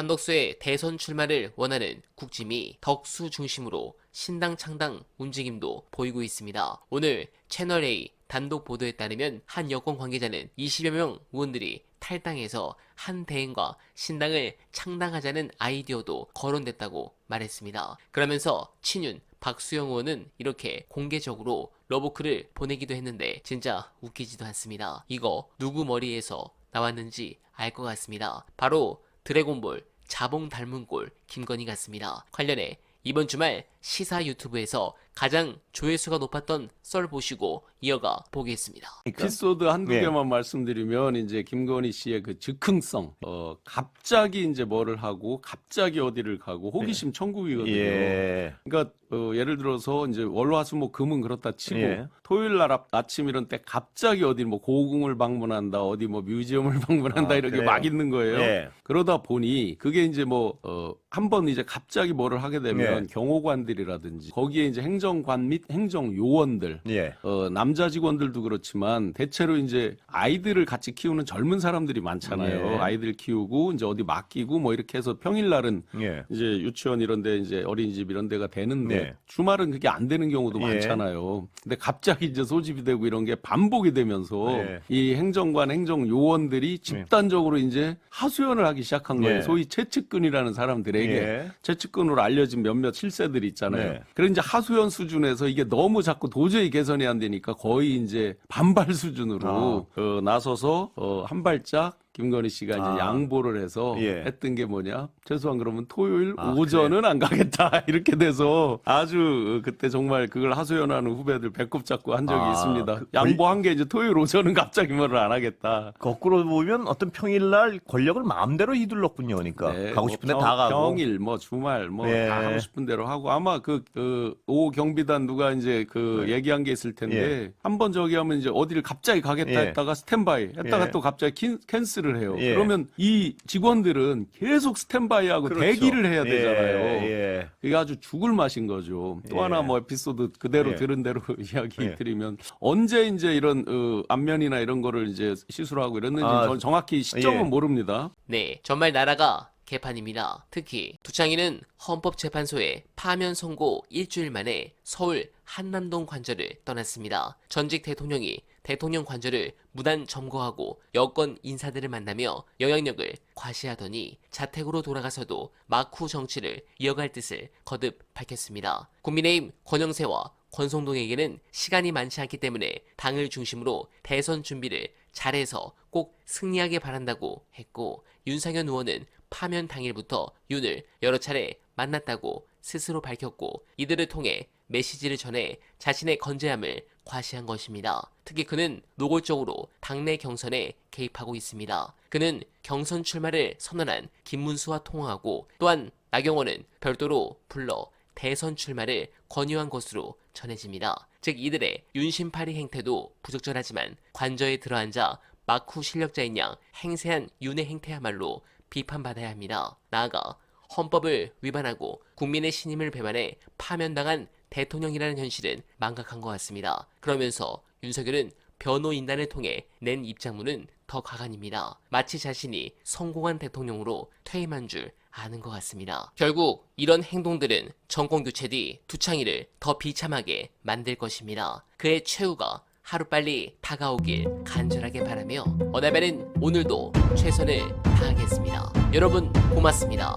한덕수의 대선 출마를 원하는 국짐이 덕수 중심으로 신당 창당 움직임도 보이고 있습니다. 오늘 채널A 단독 보도에 따르면 한 여권 관계자는 20여 명 의원들이 탈당해서 한 대행과 신당을 창당하자는 아이디어도 거론됐다고 말했습니다. 그러면서 친윤 박수영 의원은 이렇게 공개적으로 러브크를 보내기도 했는데 진짜 웃기지도 않습니다. 이거 누구 머리에서 나왔는지 알 것 같습니다. 바로 드래곤볼 자봉 닮은 꼴 김건희 같습니다. 관련해 이번 주말 시사 유튜브에서 가장 조회수가 높았던 썰 보시고 이어가 보겠습니다. 에피소드 한두 예. 개만 말씀드리면 이제 김건희 씨의 그 즉흥성, 어 갑자기 이제 뭐를 하고 갑자기 어디를 가고 호기심 천국이거든요. 예. 그러니까 어, 예를 들어서 이제 월화수목 금은 그렇다 치고 예. 토요일 날 아- 아침 이런 때 갑자기 어디 뭐 고궁을 방문한다, 어디 뭐 뮤지엄을 방문한다 아, 이렇게 그래요? 막 있는 거예요. 예. 그러다 보니 그게 이제 뭐 어, 한번 이제 갑자기 뭐를 하게 되면 예. 경호관들이라든지 거기에 이제 행정관 및 행정 요원들 예. 어, 남자 직원들도 그렇지만 대체로 이제 아이들을 같이 키우는 젊은 사람들이 많잖아요. 예. 아이들 키우고 이제 어디 맡기고 뭐 이렇게 해서 평일 날은 예. 이제 유치원 이런 데 이제 어린이집 이런 데가 되는데 네. 주말은 그게 안 되는 경우도 예. 많잖아요. 근데 갑자기 이제 소집이 되고 이런 게 반복이 되면서 예. 이 행정관 행정 요원들이 집단적으로 이제 하소연을 하기 시작한 거예요. 예. 소위 최측근이라는 사람들에게 예. 최측근으로 알려진 몇몇 실세들이 있잖아요. 네. 그래 이제 하소연 수준에서 이게 너무 자꾸 도저히 개선이 안 되니까 거의 이제 반발 수준으로 어, 나서서 어, 한 발짝 김건희 씨가 이제 아. 양보를 해서 예. 했던 게 뭐냐? 최소한 그러면 토요일 아, 오전은 안 가겠다 이렇게 돼서 아주 그때 정말 그걸 하소연하는 후배들 배꼽 잡고 한 적이 아, 있습니다. 그 양보한 게 이제 토요일 오전은 갑자기 뭐를 안 하겠다. 거꾸로 보면 어떤 평일날 권력을 마음대로 휘둘렀군요. 그러니까 네, 가고 뭐 싶은데 평- 다 가고. 평일 뭐 주말 뭐다 예. 하고 싶은 대로 하고 아마 그 그 오 경비단 누가 이제 그 네. 얘기한 게 있을 텐데 예. 한번 저기 하면 이제 어디를 갑자기 가겠다 예. 했다가 스탠바이 했다가 예. 또 갑자기 킨, 캔슬 을 해요. 예. 그러면 이 직원들은 계속 스탠바이하고 그렇죠. 대기를 해야 예, 되잖아요. 예. 이게 아주 죽을 맛인 거죠. 또 예. 하나 뭐 에피소드 그대로 예. 들은 대로 이야기 예. 드리면 언제 이제 이런 어, 안면이나 이런 거를 이제 시술하고 이랬는지 아, 저는 정확히 시점은 예. 모릅니다. 네, 정말 나라가 개판입니다. 특히 두창인은 헌법재판소에 파면 선고 일주일 만에 서울 한남동 관저를 떠났습니다. 전직 대통령이 대통령 관저를 무단 점거하고 여권 인사들을 만나며 영향력을 과시하더니 자택으로 돌아가서도 막후 정치를 이어갈 뜻을 거듭 밝혔습니다. 국민의힘 권영세와 권성동에게는 시간이 많지 않기 때문에 당을 중심으로 대선 준비를 잘해서 꼭 승리하게 바란다고 했고 윤상현 의원은 파면 당일부터 윤을 여러 차례 만났다고 스스로 밝혔고 이들을 통해 메시지를 전해 자신의 건재함을 과시한 것입니다. 특히 그는 노골적으로 당내 경선에 개입하고 있습니다. 그는 경선 출마를 선언한 김문수와 통화하고 또한 나경원은 별도로 불러 대선 출마를 권유한 것으로 전해집니다. 즉 이들의 윤심파리 행태도 부적절하지만 관저에 들어앉아 막후 실력자인 양 행세한 윤의 행태야말로 비판받아야 합니다. 나아가 헌법을 위반하고 국민의 신임을 배반해 파면당한 대통령이라는 현실은 망각한 것 같습니다. 그러면서 윤석열은 변호인단을 통해 낸 입장문은 더 가관입니다. 마치 자신이 성공한 대통령으로 퇴임한 줄 아는 것 같습니다. 결국 이런 행동들은 정권 교체 뒤 두창이를 더 비참하게 만들 것입니다. 그의 최후가 하루빨리 다가오길 간절하게 바라며 어나벨은 오늘도 최선을 다하겠습니다. 여러분 고맙습니다.